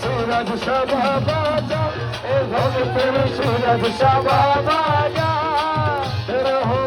suraj shababa ja e bhag tere suraj shababa ja tere ho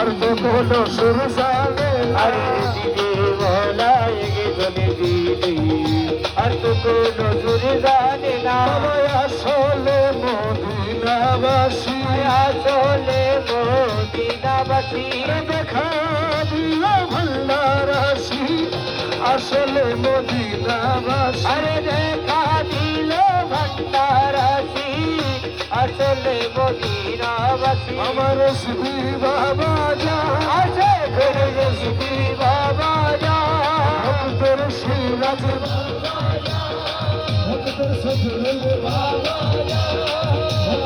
अर्ध बोलो शुरू साले अर्ध बोला ये गले दीदी अर्ध बोलो शुरू साले ना सोले मोदी नवासी सोले মদিনাবাসী দেখা দিও ভান্ডার আসি আসলে মদিনাবাসী আরে দেখা দিল ভান্ডার আসি আসলে মদিনাবাসী আমার রসবি বাবা যা। আসে ঘরে বাবা যা। ভক্তর শিরাজ ভক্তর বাবা যা।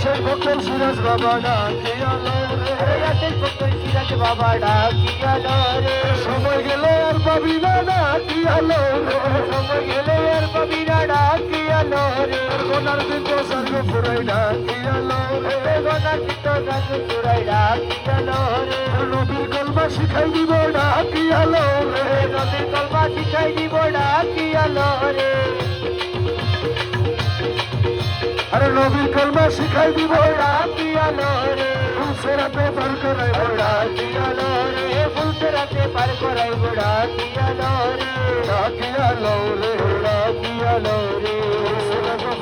আকাশের পক্ষে সিরাজ বাবা ডাকিয়া রে। আকাশের পক্ষে সিরাজ বাবা ডাকিয়া রে। সময় গেলে আর পাবি না ডাকিয়া রে। সময় গেলে আর পাবি না ডাকিয়া রে। গোনার দিন তো সর্ব পুরাই ডাকিয়া রে। গোনার দিন তো সর্ব পুরাই ডাকিয়া রে। নবীর কলমা শিখাই দিব ডাকিয়া রে। নবীর রে। নবীর কলমা শিখাই দিব ফুলসেরাতে পার করাই বোড়া দিয়ালো রে ফুলসেরাতে পার করাই বোড়া দিয়ালো রে রাখিয়ালো রে রাখিয়ালো রে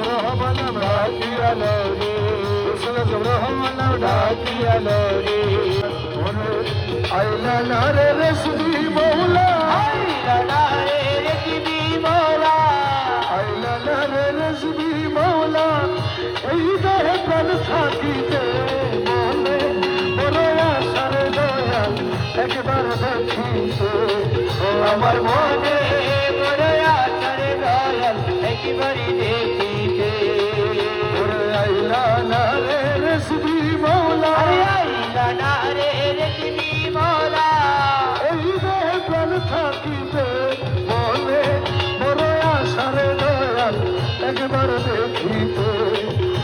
রহমানাম রাখিয়ালো রে রহমানাম রাখিয়ালো রে আইলা রে রে শুধু আমার মনে বড় আচারে দয়াল একবারই দেখিতে। ওরে আইলা না রে মৌলা। আরে আইলা না রে রেসিপি মোলা। এই দেহে প্রাণ থাকিতে মনে বড় আশার দয়াল একবার দেখিতে।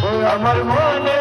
ও আমার মনে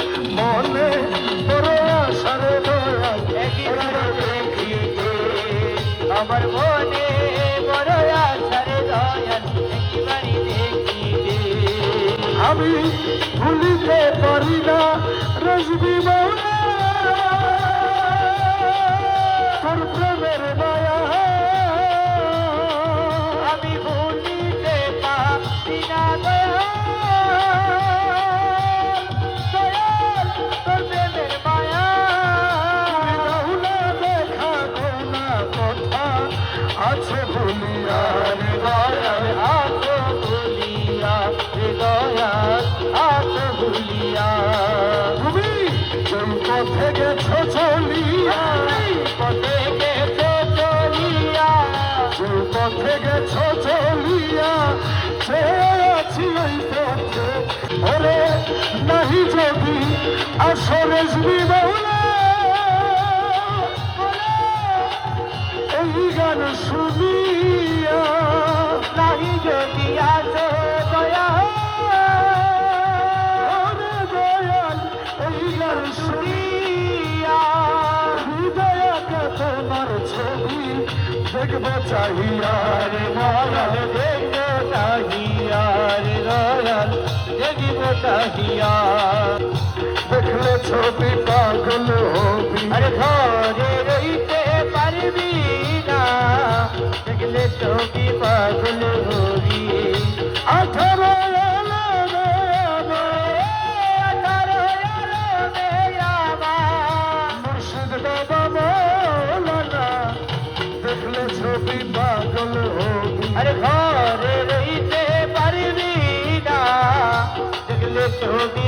আমি ভুলিতে পারি না, রজবি তোর প্রেমের মায়া। আমি ভুলিতে পারি না আছে ভুলিয়ার দয়া। দেখব চাহিয়া রে দয়াল দেখো তাহিয়া রে দয়াল দেখিব দেখলে ছবি পাগল হবি আরে ঘরে রইতে পারবি না দেখলে ছবি পাগল হবি আঠারো দেখলে ছবি পাগল হবি আরে ঘরে রইতে পারবি না দেখলে ছবি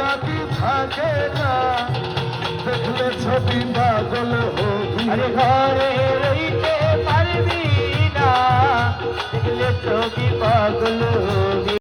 বাকি থাকে না। দেখলে ছবি পাগল আরে ঘরে রইতে পারবি না। দেখলে ছবি পাগল